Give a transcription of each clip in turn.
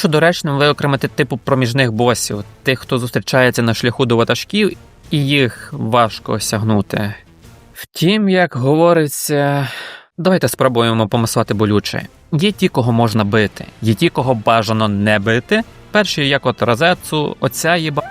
Бачу доречним виокремити типу проміжних босів, тих, хто зустрічається на шляху до ватажків, і їх важко осягнути. Втім, як говориться, давайте спробуємо помислати болюче. Є ті, кого можна бити, є ті, кого бажано не бити. Перші, як от Розецу, оця їба,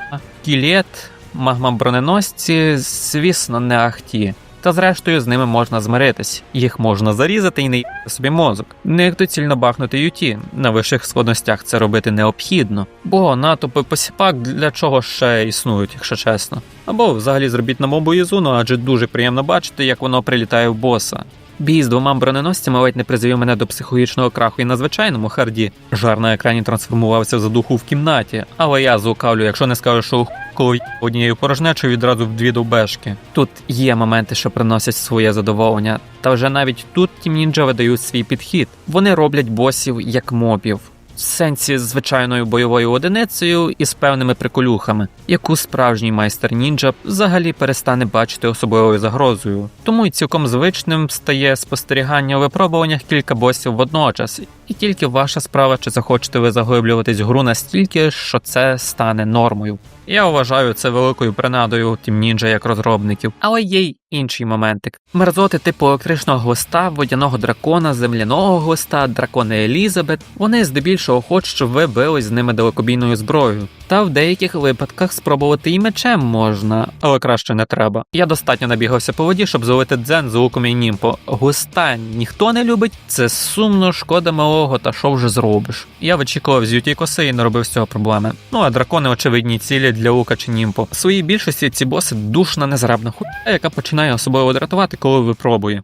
кілет, магма броненосці, звісно, не ахті. Та зрештою з ними можна змиритись, їх можна зарізати і не собі мозок. Не доцільно бахнути юті. На вищих складностях це робити необхідно, бо натовпи посіпак для чого ще існують, якщо чесно. Або взагалі зробіть на мобу Ізуну, адже дуже приємно бачити, як воно прилітає в боса. Бій з двома броненосцями ледь не призвів мене до психологічного краху і на звичайному харді. Жар на екрані трансформувався в задуху в кімнаті, але я злукавлю, якщо не скажу, що коли однією порожнечою відразу в дві довбешки. Тут є моменти, що приносять своє задоволення, та вже навіть тут Тім Нінджа видають свій підхід. Вони роблять босів як мобів. В сенсі з звичайною бойовою одиницею і з певними приколюхами, яку справжній майстер нінджа взагалі перестане бачити особливою загрозою. Тому й цілком звичним стає спостерігання у випробуваннях кілька босів водночас, і тільки ваша справа, чи захочете ви заглиблюватись в гру настільки, що це стане нормою. Я вважаю це великою принадою тім нінджа як розробників. Але є й інший моментик: мерзоти типу електричного глиста, водяного дракона, земляного глиста, дракона Елізабет. Вони здебільшого хочуть, щоб ви бились з ними далекобійною зброєю. Та в деяких випадках спробувати і мечем можна, але краще не треба. Я достатньо набігався по воді, щоб зловити дзен з луком і німпо. Глиста ніхто не любить, це сумно, шкода малого, та що вже зробиш. Я вичікував з юті коси і не робив з цього проблеми. Ну а дракони очевидні цілі для лука чи німпо. В своїй більшості ці боси душна незрабна хуйня, яка починає особливо дратувати, коли випробує.